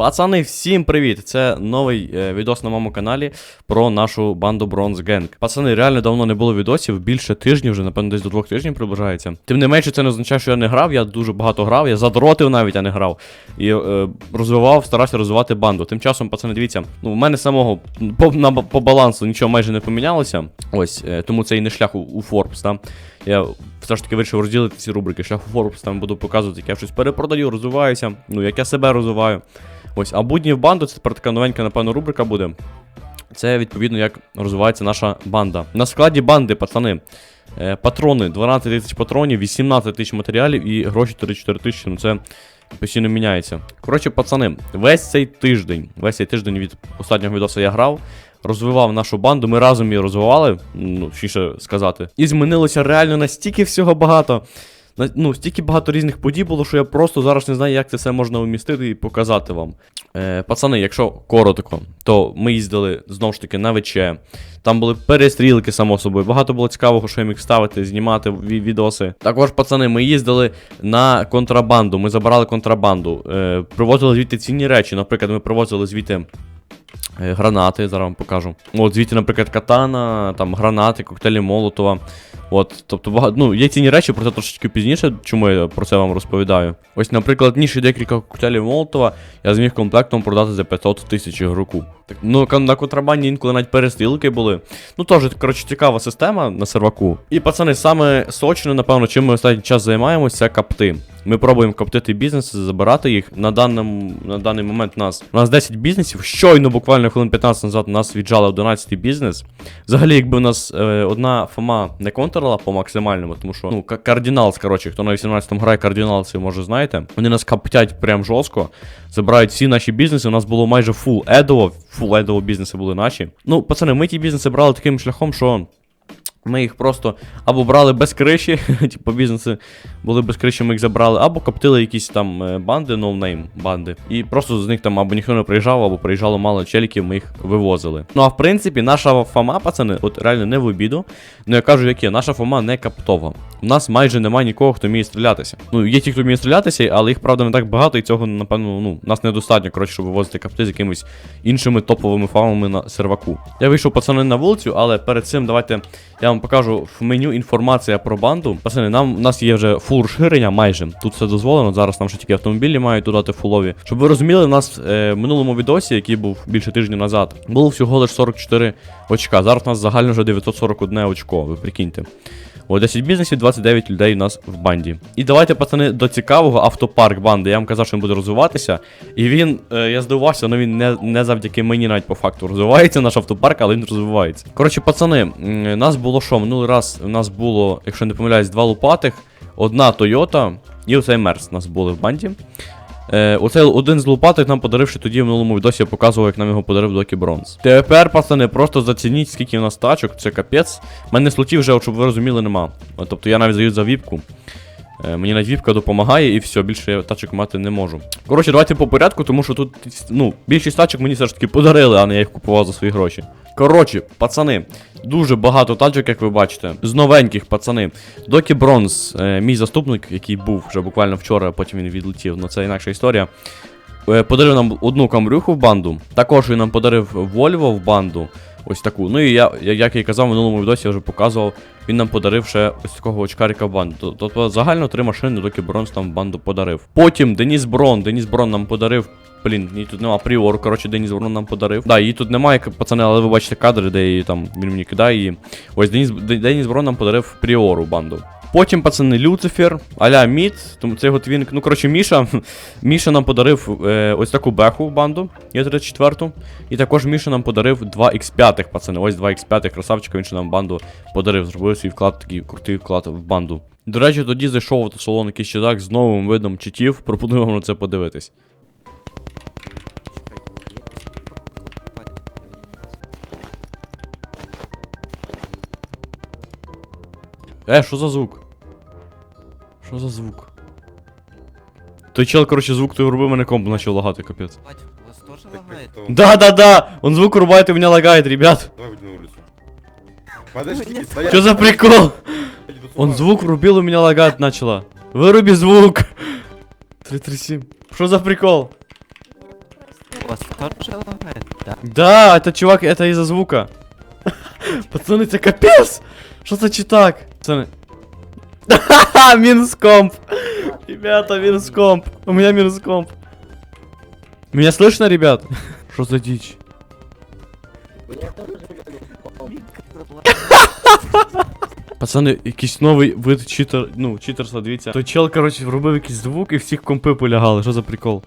Пацани, всім привіт! Це новий е, відос на моєму каналі про нашу банду Bronze Gang. Пацани, реально давно не було відосів, більше тижнів, вже, напевно, десь до двох тижнів приближається. Тим не менше, це не означає, що я не грав, я дуже багато грав, я задротив навіть, а не грав. І е, розвивав, старався розвивати банду. Тим часом, пацани, дивіться, ну, в мене самого по, на, по балансу нічого майже не помінялося. Ось, е, тому це і не шлях у, у Forbes, там. Я все ж таки вирішив розділити ці рубрики. Шлях у Forbes там буду показувати, як я щось перепродаю, розвиваюся, ну як я себе розвиваю. Ось, а будні в банду це тепер така новенька, напевно, рубрика буде. Це відповідно як розвивається наша банда. На складі банди, пацани. е, Патрони 12 тисяч патронів, 18 тисяч матеріалів і гроші 34 тисячі. Ну це постійно міняється. Коротше, пацани, весь цей тиждень, весь цей тиждень від останнього відосу я грав, розвивав нашу банду. Ми разом її розвивали, ну, точніше сказати. І змінилося реально настільки всього багато. Ну, стільки багато різних подій було, що я просто зараз не знаю, як це все можна вмістити і показати вам. Е, пацани, якщо коротко, то ми їздили знову ж таки на ВЧ. Там були перестрілки, само собою. Багато було цікавого, що я міг ставити, знімати ві- відоси. Також, пацани, ми їздили на контрабанду. Ми забирали контрабанду. Е, привозили звідти цінні речі. Наприклад, ми привозили звідти. Е, Гранати, зараз вам покажу. От звідти, наприклад, катана, там гранати, коктейлі Молотова. От, тобто, ну, є цінні речі, про це трошечки пізніше, чому я про це вам розповідаю. Ось, наприклад, ніж декілька коктейлів Молотова я зміг комплектом продати за 500 тисяч ігроку. Так, ну, на контрабанді інколи навіть перестрілки були. Ну, теж, коротше, цікава система на серваку. І, пацани, саме сочне, напевно, чим ми останній час займаємося, це капти. Ми пробуємо коптити бізнеси, забирати їх. На даному, на даний момент нас, у нас 10 бізнесів. Щойно, буквально хвилин 15 назад, нас віджали 11 бізнес. Взагалі, якби у нас е, одна ФОМА не контрила по максимальному, тому що ну, ка- кардіналс, коротше, хто на 18-му грає кардіналси, може знаєте. Вони нас каптять прям жорстко, забирають всі наші бізнеси. У нас було майже фул едово, фул едово бізнеси були наші. Ну, пацани, ми ті бізнеси брали таким шляхом, що. Ми їх просто або брали без криші, типу бізнеси були без криші, ми їх забрали, або коптили якісь там е, банди, ноунейм банди. І просто з них там або ніхто не приїжджав, або приїжджало мало челіків, ми їх вивозили. Ну а в принципі, наша фома, пацани, от реально не в обіду. Ну я кажу, яке, наша фома не каптова. У нас майже немає нікого, хто вміє стрілятися. Ну, є ті, хто вміє стрілятися, але їх, правда, не так багато, і цього, напевно, ну, нас недостатньо, коротше, щоб вивозити капти з якимись іншими топовими фамами на серваку. Я вийшов, пацани, на вулицю, але перед цим давайте я вам покажу в меню інформація про банду. Пацани, нам у нас є вже фул розширення майже. Тут все дозволено. Зараз нам ще тільки автомобілі мають додати фулові. Щоб ви розуміли, у нас е, в минулому відосі, який був більше тижня назад, було всього лише 44 очка. Зараз у нас загально вже 941 очко, ви прикиньте. О, 10 бізнесів, 29 людей у нас в банді. І давайте, пацани, до цікавого автопарк банди. Я вам казав, що він буде розвиватися. І він, е, я здивувався, але він не, не завдяки мені навіть по факту розвивається наш автопарк, але він розвивається. Коротше, пацани, м, нас було що? Минулий раз у нас було, якщо не помиляюсь, два лопатих, одна Тойота і оцей Мерс у нас були в банді. Е, оцей один з лопаток нам подарив, що тоді в минулому відосі я показував, як нам його подарив Докі Бронз. Тепер, пацани, просто зацініть, скільки у нас тачок, це капець. У мене слотів вже, щоб ви розуміли, нема. Тобто я навіть заю за віпку. Е, мені навіть допомагає і все, більше я тачок мати не можу. Коротше, давайте по порядку, тому що тут ну, більшість тачок мені все ж таки подарили, а не я їх купував за свої гроші. Коротше, пацани, дуже багато тачок, як ви бачите. З новеньких, пацани. Докі Бронз, е, мій заступник, який був вже буквально вчора, потім він відлетів, ну це інакша історія. Е, Подарив нам одну камрюху в банду. Також він нам подарив Вольво в банду. Ось таку. Ну і я- як я і казав, в минулому відосі я вже показував, він нам подарив ще ось такого очкарика в банду. Тобто загально три машини доки Бронз нам в банду подарив. Потім Деніс Брон. Деніс Брон нам подарив. Блін, її тут нема пріор, коротше, Деніс Брон нам подарив. Да, її тут немає, пацани, але ви бачите кадри, де її там він мені кидає її. Ось Деніс Брон нам подарив пріору банду. Потім, пацани, Люцифер, аля Мід, тому це його. Ну, коротше, Міша. Міша нам подарив е, ось таку беху в банду, є 34-ту. І також Міша нам подарив 2 X5, пацани. Ось 2 X5 красавчика, він ще нам банду подарив. Зробив свій вклад, такий крутий вклад в банду. До речі, тоді зайшов в салон якийсь чудак з новим видом читів. Пропоную вам на це подивитись. Е, що за звук? Що за звук? Той чел, коротше, звук той робив, мене комп почав лагати, капець. Бать, у вас тоже Так, лагает? кто? Да-да-да! Он звук рубает и меня лагает, ребят. Давай выйди на улицу. Подожди, стоять. Что за прикол? Он звук врубил, у меня лагать начало. Выруби звук. 337. Что за прикол? вас тоже лагает? Да. Да, это чувак, это из-за звука. Пацаны, це капец! Що це чи так? Пацаны. Ха-ха, минус комп. Ребята, минус комп. У меня минус комп. Меня слышно, ребят? Что за дичь? Пацани, якийсь новий вид читер, ну, читерства, дивіться. Той чел, коротше, вробив якийсь звук і всіх компи полягали. Що за прикол?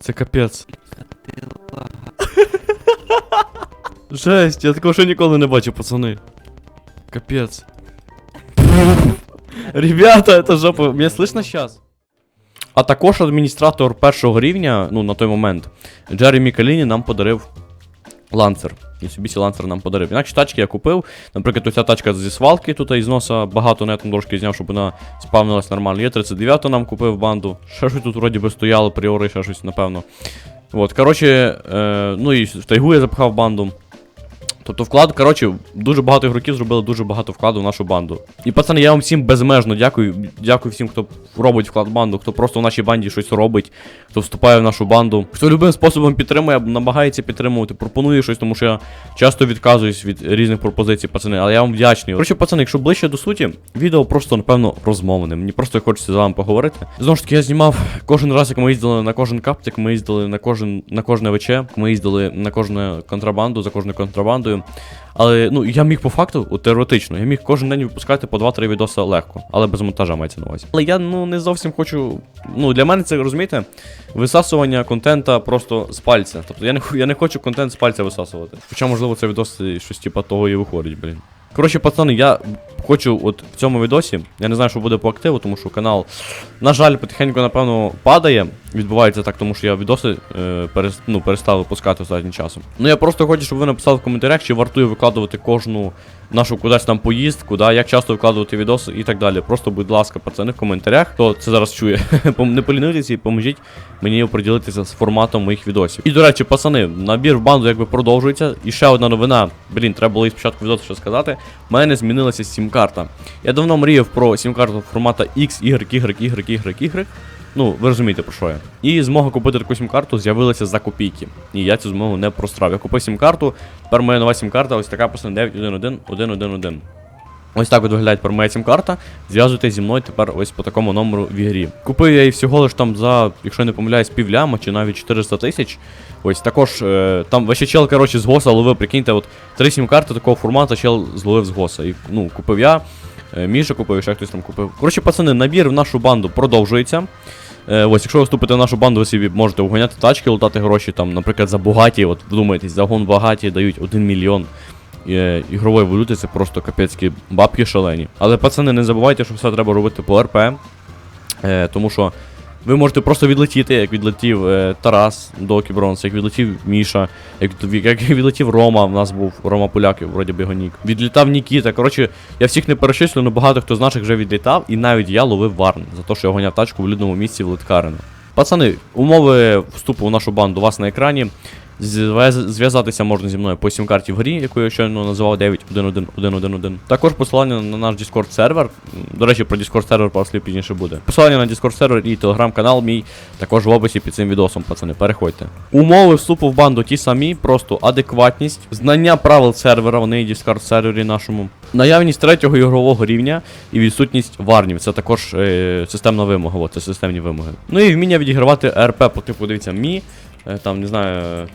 Це капець. Жесть, я такого ще ніколи не бачив, пацани. Капець. Ребята, это жопа. Меня слышно сейчас? А також адміністратор першого рівня, ну на той момент, Джеремі Каліні нам подарив ланцер. Цей ланцер нам подарив. Інакше тачки я купив. Наприклад, ця тачка зі свалки, тут із носа багато нетом трошки зняв, щоб вона спавнилась нормально. Є 39 нам купив банду. Ще щось тут вроді би стояло, пріори, ще щось, напевно. От, коротше, е, ну і в тайгу я запхав банду. Тобто вклад, коротше, дуже багато ігроків зробили дуже багато вкладу в нашу банду. І пацани, я вам всім безмежно дякую. Дякую всім, хто робить вклад в банду, хто просто в нашій банді щось робить, хто вступає в нашу банду. Хто любим способом підтримує, намагається підтримувати, пропонує щось, тому що я часто відказуюсь від різних пропозицій, пацани, але я вам вдячний. Коротше, пацани, якщо ближче до суті, відео просто, напевно, розмовне. Мені просто хочеться з вами поговорити. Знову ж таки, я знімав кожен раз, як ми їздили на кожен каптик, ми їздили на кожен на кожне ВЧ, ми їздили на кожну контрабанду, за кожною Але ну я міг по факту, от, теоретично, я міг кожен день випускати по 2-3 відоси легко, але без монтажа мається на увазі. Але я ну не зовсім хочу. Ну для мене це розумієте, висасування контента просто з пальця. Тобто я не я не хочу контент з пальця висасувати. Хоча, можливо, це відос щось типа того і виходить, блін. Коротше, пацани, я хочу от в цьому відосі. Я не знаю, що буде по активу, тому що канал, на жаль, потихеньку, напевно, падає. Відбувається так, тому що я відоси е, перес, ну, перестав випускати останнім часом. Ну я просто хочу, щоб ви написали в коментарях, чи вартує викладувати кожну нашу кудись там поїздку, да, як часто викладувати відоси і так далі. Просто, будь ласка, пацани, в коментарях, хто це зараз чує, не полінуйтеся і поможіть мені оприділитися з форматом моїх відосів. І до речі, пацани, набір в банду якби продовжується. І ще одна новина. Блін, треба було і спочатку відосу ще сказати. У мене змінилася сім-карта. Я давно мріяв про сім-карту формата X, Y, Y, Y, Y. Ну, ви розумієте про що я. І змога купити таку сім-карту з'явилася за копійки. І я цю змогу не прострав. Я купив сім-карту, тепер моя нова сім-карта, ось така пацани 911 Ось так от виглядає тепер моя сім-карта. Зв'язуйте зі мною тепер ось по такому номеру в ігрі. Купив я її всього лиш там за, якщо не помиляюсь, півляма чи навіть 400 тисяч. Ось також е, там весь чел, коротше, з госа ловив, прикиньте, от три сім-карти такого формату чел зловив з госа. І ну, купив я. Е, Міша купив, ще хтось там купив. Коротше, пацани, набір в нашу банду продовжується. Е, ось, якщо ви вступите в нашу банду, ви собі можете уганяти тачки, лутати гроші, там, наприклад, за Бугаті, от вдумайтесь, за гон Багаті дають 1 мільйон ігрової валюти, це просто капецькі бабки шалені. Але пацани, не забувайте, що все треба робити по РП. Е, тому що ви можете просто відлетіти, як відлетів е, Тарас до Кібронс, як відлетів Міша, як, як відлетів Рома, в нас був Рома Поляк, вроді би його. Відлітав Нікіта. Коротше, я всіх не перечислю, але багато хто з наших вже відлітав, і навіть я ловив Варн за те, що я гоняв тачку в людному місці в Литкарину. Пацани, умови вступу в нашу банду у вас на екрані. Зв'яз- Зв'язатися можна зі мною по сім-карті в грі, яку я щойно називав 9.1.1.1.1.1. Також посилання на наш Discord сервер. До речі, про Discord сервер пару пізніше буде. Посилання на Discord сервер і телеграм-канал мій також в описі під цим відосом, пацани. Переходьте. Умови вступу в банду ті самі, просто адекватність, знання правил сервера, вони в Discord сервері нашому. Наявність третього ігрового рівня і відсутність варнів. Це також е, системна вимога, от, це системні вимоги. Ну і вміння відігравати РП по типу, дивіться, мі, е, там, не знаю.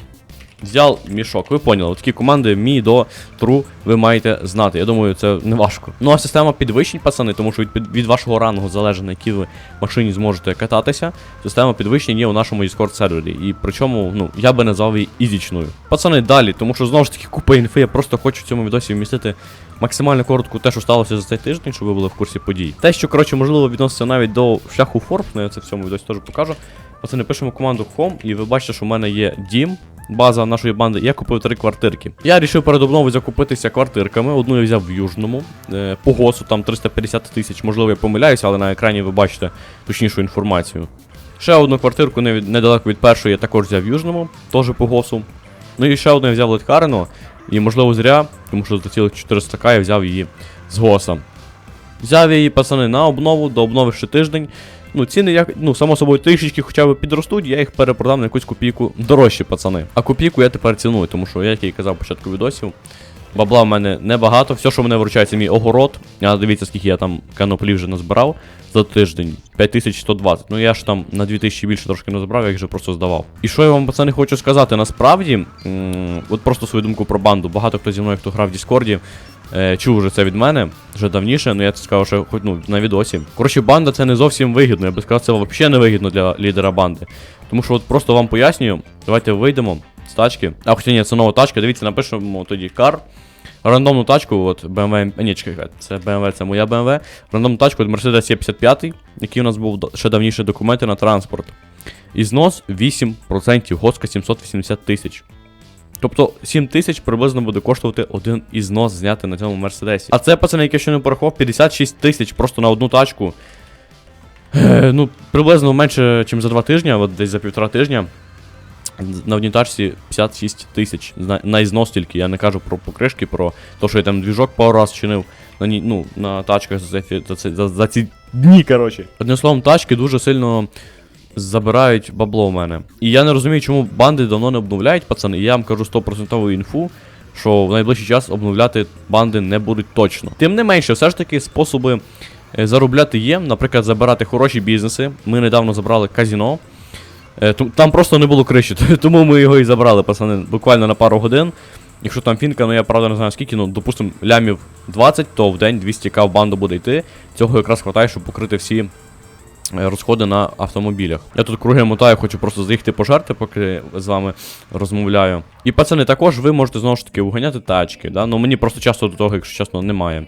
Взяв мішок, ви поняли, такі команди мі до тру ви маєте знати. Я думаю, це не важко. Ну а система підвищень, пацани, тому що від, від- вашого рангу залежить, на якій ви машині зможете кататися. Система підвищень є у нашому Discord сервері. І причому, ну, я би назвав її ізічною. Пацани, далі, тому що знову ж таки купа інфи, я просто хочу в цьому відосі вмістити максимально коротко те, що сталося за цей тиждень, щоб ви були в курсі подій. Те, що, коротше, можливо, відноситься навіть до шляху Форб, я це в цьому відосі теж покажу. Пацани, пишемо команду Home, і ви бачите, що в мене є дім, база нашої банди. Я купив три квартирки. Я вирішив перед обновою закупитися квартирками. Одну я взяв в Южному. Е, по госу там 350 тисяч, можливо, я помиляюся, але на екрані ви бачите точнішу інформацію. Ще одну квартирку недалеко від першої я також взяв в Южному, теж по госу. Ну і ще одну я взяв в Литкарину, і можливо зря, тому що за цілих 400к я взяв її з госа. Взяв її, пацани, на обнову, до обнови ще тиждень. Ну, ціни як, ну, само собою, трішечки хоча б підростуть, я їх перепродам на якусь копійку дорожче, пацани. А копійку я тепер ціную, тому що, як я і казав початку відосів, бабла в мене небагато. Все, що мене вручає, це мій огород. А дивіться, скільки я там каноплі вже назбирав за тиждень. 5120. Ну я ж там на 2000 більше трошки назбирав, я їх вже просто здавав. І що я вам, пацани, хочу сказати, насправді, м, от просто свою думку про банду. Багато хто зі мною, хто грав в Діскорді, е, чув вже це від мене вже давніше, але я це сказав, що хоч ну, на відосі. Коротше, банда це не зовсім вигідно. Я би сказав, це взагалі не вигідно для лідера банди. Тому що от просто вам пояснюю, давайте вийдемо з тачки. А хоча ні, це нова тачка, дивіться, напишемо тоді кар. Рандомну тачку, от BMW, а ні, чекай, це BMW, це моя BMW. Рандомну тачку, от Mercedes E55, який у нас був ще давніше документи на транспорт. І знос 8%, госка 780 тисяч. Тобто 7 тисяч приблизно буде коштувати один ізнос зняти на цьому Мерседесі. А це, пацани, яке ще не порахував, 56 тисяч просто на одну тачку. Е, ну, приблизно менше, ніж за 2 тижні, от десь за півтора тижня. На одній тачці 56 тисяч на, на ізнос тільки. Я не кажу про покришки, про те, що я там двіжок пару раз чинив на, ну, на тачках за, за, за, за ці дні, коротше. Одним словом, тачки дуже сильно забирають бабло в мене. І я не розумію, чому банди давно не обновляють, пацани. І я вам кажу 100% інфу, що в найближчий час обновляти банди не будуть точно. Тим не менше, все ж таки способи е, заробляти є. Наприклад, забирати хороші бізнеси. Ми недавно забрали казіно. Е, Там просто не було криші, тому ми його і забрали, пацани, буквально на пару годин. Якщо там фінка, ну я правда не знаю скільки, ну допустимо, лямів 20, то в день 200к в банду буде йти. Цього якраз хватає, щоб покрити всі розходи на автомобілях. Я тут круги мотаю, хочу просто заїхати пожарти, поки з вами розмовляю. І пацани, також ви можете знову ж таки уганяти тачки. Да? Ну мені просто часто до того, якщо чесно, немає.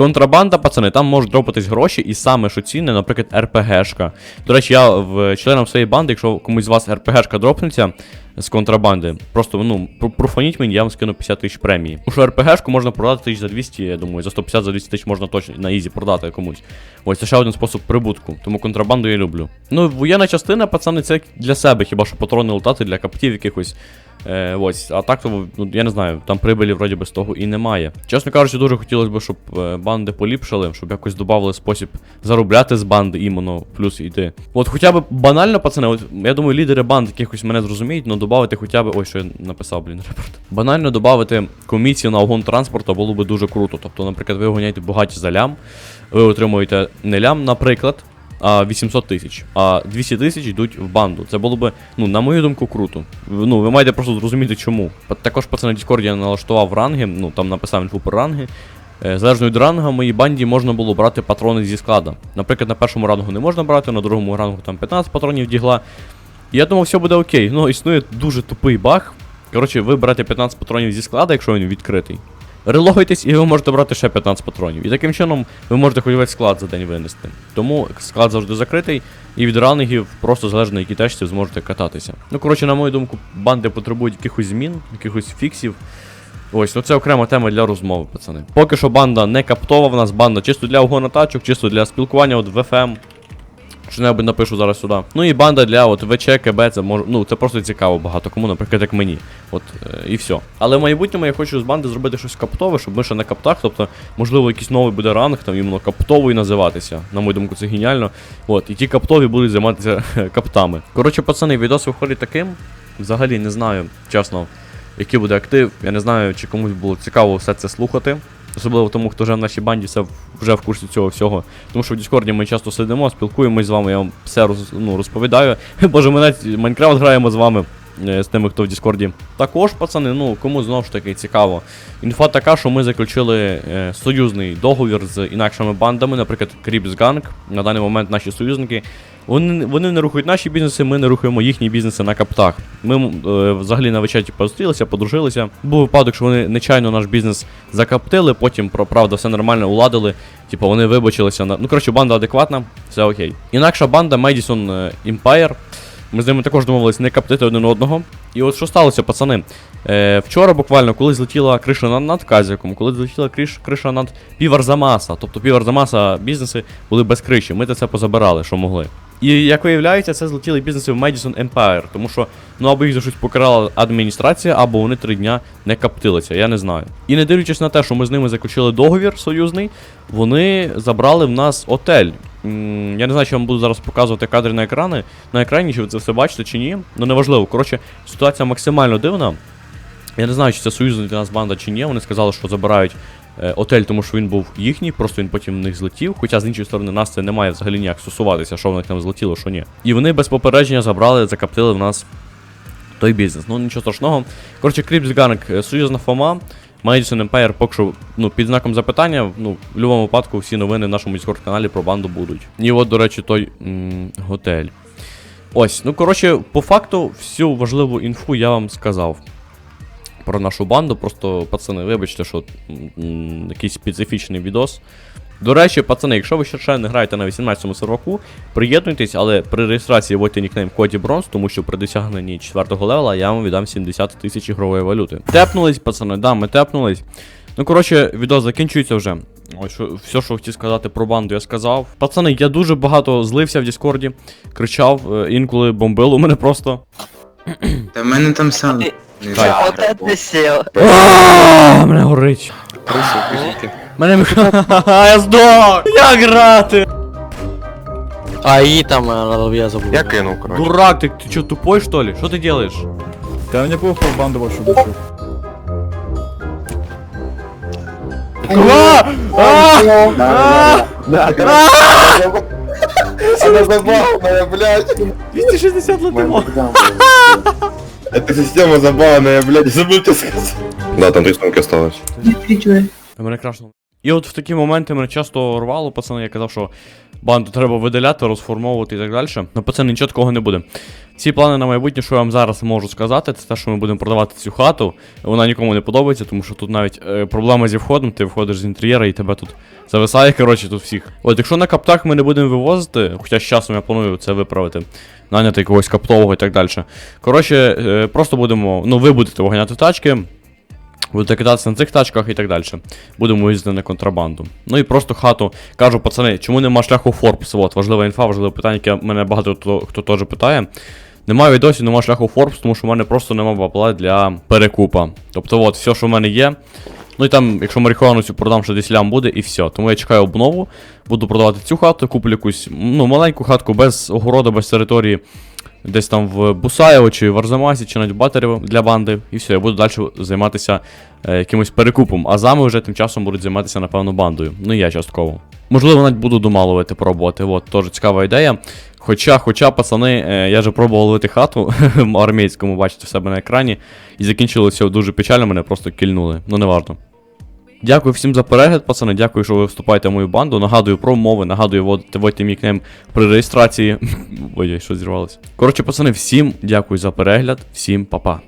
Контрабанда, пацани, там можуть дропатись гроші, і саме що цінне, наприклад, РПГшка. До речі, я в членам своєї банди, якщо комусь з вас РПГшка дропнеться з контрабанди, просто ну профаніть мені, я вам скину 50 тисяч премії. Тому що РПГшку можна продати тисяч за 200, я думаю, за 150 за 200 тисяч можна точно на ізі продати комусь. Ось це ще один спосіб прибутку, тому контрабанду я люблю. Ну, воєнна частина, пацани, це для себе, хіба що патрони лутати для каптів якихось. Е, ось, а так то, ну, я не знаю, там прибилі вроді без того і немає. Чесно кажучи, дуже хотілося б, щоб е, банди поліпшили, щоб якось додавали спосіб заробляти з банди іменно, плюс йти. От хоча б банально, пацани, от я думаю, лідери банд якихось мене зрозуміють, але додати хоча б. Ой, що я написав, блін, репорт. Банально додати комісію на огон транспорту було б дуже круто. Тобто, наприклад, ви гоняєте багаті за лям, ви отримуєте не лям, наприклад 800 тисяч, а 200 тисяч йдуть в банду. Це було би, ну, на мою думку, круто. Ну, ви маєте просто зрозуміти, чому. Також пацан на Discord я налаштував ранги, ну там написав інфу про ранги. Е, Залежно від ранга, моїй банді можна було брати патрони зі склада. Наприклад, на першому рангу не можна брати, на другому рангу там 15 патронів дігла. Я думав, все буде окей. Ну, існує дуже тупий баг. Коротше, ви берете 15 патронів зі склада, якщо він відкритий. Релогайтесь і ви можете брати ще 15 патронів. І таким чином ви можете хоч весь склад за день винести. Тому склад завжди закритий, і від ранигів просто залежно на якій тачці зможете кататися. Ну, коротше, на мою думку, банди потребують якихось змін, якихось фіксів. Ось, ну це окрема тема для розмови, пацани. Поки що банда не каптова, в нас банда чисто для угону тачок, чисто для спілкування от в ФМ. Що-небудь напишу зараз сюди. Ну і банда для от ВЧ, КБ, це може. Ну, це просто цікаво багато кому, наприклад, як мені. От е, і все. Але в майбутньому я хочу з банди зробити щось каптове, щоб ми ще на каптах, тобто, можливо, якийсь новий буде ранг, там іменно каптовий називатися. На мою думку, це геніально. От, і ті каптові будуть займатися каптами. Коротше, пацани, відос виходить таким. Взагалі не знаю, чесно, який буде актив. Я не знаю, чи комусь було цікаво все це слухати. Особливо тому, хто вже в нашій банді все вже в курсі цього всього. Тому що в Діскорді ми часто сидимо, спілкуємось з вами, я вам все роз, ну, розповідаю. Боже, ми навіть Майнкрафт граємо з вами. Е, З тими, хто в Діскорді. Також, пацани, ну кому знову ж таки цікаво. Інфа така, що ми заключили е, союзний договір з інакшими бандами, наприклад, Кріпс Ганг. На даний момент наші союзники. Вони, вони не рухають наші бізнеси, ми не рухаємо їхні бізнеси на каптах. Ми е, взагалі на вечеті зустрілися, подружилися. Був випадок, що вони нечайно наш бізнес закаптили, потім, правда, все нормально уладили. Типу, вони вибачилися на. Ну, коротше, банда адекватна, все окей. Інакша банда Madison е, Empire. Ми з ними також домовились не каптити один одного. І от що сталося, пацани? Е, вчора буквально, коли злетіла криша над, Казіком, коли злетіла криш, криша над Піварзамаса, тобто Піварзамаса бізнеси були без криші, ми це позабирали, що могли. І як виявляється, це злетіли бізнеси в Madison Empire, тому що ну або їх за щось покарала адміністрація, або вони три дня не каптилися, я не знаю. І не дивлячись на те, що ми з ними заключили договір союзний, вони забрали в нас отель. Я не знаю, чи вам буду зараз показувати кадри на екрани. На екрані, чи ви це все бачите чи ні. Ну неважливо. Коротше, ситуація максимально дивна. Я не знаю, чи це союзна для нас банда чи ні. Вони сказали, що забирають е, отель, тому що він був їхній, просто він потім в них злетів. Хоча з іншої сторони нас це не має взагалі ніяк стосуватися, що в них там злетіло, що ні. І вони без попередження забрали, закаптили в нас той бізнес. Ну нічого страшного. Коротше, Кріпс Ганг, е, союзна Фома. Madison Empire поки що ну, під знаком запитання. Ну, в будь-якому випадку всі новини в нашому Discord каналі про банду будуть. І от, до речі, той м, готель. Ось, ну коротше, по факту, всю важливу інфу я вам сказав про нашу банду. Просто, пацани, вибачте, що м, якийсь специфічний відос. До речі, пацани, якщо ви ще не граєте на 18-му серваку, приєднуйтесь, але при реєстрації вводьте нікнейм Коді Бронз, тому що при досягненні 4-го левела я вам віддам 70 тисяч ігрової валюти. Тепнулись, пацани, да, ми тепнулись. Ну, коротше, відос закінчується вже. Ось що, все, що хотів сказати про банду, я сказав. Пацани, я дуже багато злився в Діскорді, кричав, е, інколи бомбило мене просто. Та в мене там сам. Мене горить. Мене міха. Я здох! Як грати? А и там э, я забыл. Я кинув, коротше. Дурак, ты, ты что, тупой что ли? Что ты делаешь? Да мне похуй в банду вашу душу. Ква! А! Она забавная, блядь. 260 летимо. Эта система забавная, блядь. Забыл тебе сказать. Да, там три сумки осталось. Мене крашнуло. І от в такі моменти мене часто рвало, пацани, я казав, що банду треба видаляти, розформовувати і так далі. Ну, пацани, нічого такого не буде. Ці плани на майбутнє, що я вам зараз можу сказати, це те, що ми будемо продавати цю хату. Вона нікому не подобається, тому що тут навіть е, проблема зі входом, ти виходиш з інтер'єра і тебе тут зависає, коротше, тут всіх. От якщо на каптах ми не будемо вивозити, хоча з часом я планую це виправити, наняти якогось каптового і так далі. Коротше, е, просто будемо, ну ви будете виганяти тачки. Будете кататися на цих тачках і так далі. Будемо їздити на контрабанду. Ну і просто хату. Кажу, пацани, чому нема шляху Форбс? От, важлива інфа, важливе питання, яке мене багато хто, хто теж питає. Немає досі, нема шляху Форбс, тому що в мене просто нема бабла для перекупа. Тобто, от, все, що в мене є. Ну і там, якщо марихуану цю продам, що десь лям буде, і все. Тому я чекаю обнову, буду продавати цю хату, куплю якусь ну, маленьку хатку без огороду, без території. Десь там в Бусаєво, чи в Арзамасі, чи навіть в Батарєво для банди. І все, я буду далі займатися е, якимось перекупом. А зами вже тим часом будуть займатися, напевно, бандою. Ну і я частково. Можливо, навіть буду домалувати пробувати. От, теж цікава ідея. Хоча, хоча, пацани, е, я вже пробував ловити хату армійському, бачите в себе на екрані. І закінчилося дуже печально, мене просто кільнули. Ну не важно. Дякую всім за перегляд, пацани. Дякую, що ви вступаєте в мою банду. Нагадую про умови, нагадую, вводити вводьте мій кнем при реєстрації. Ой, що зірвалося. Коротше, пацани, всім дякую за перегляд, всім па-па.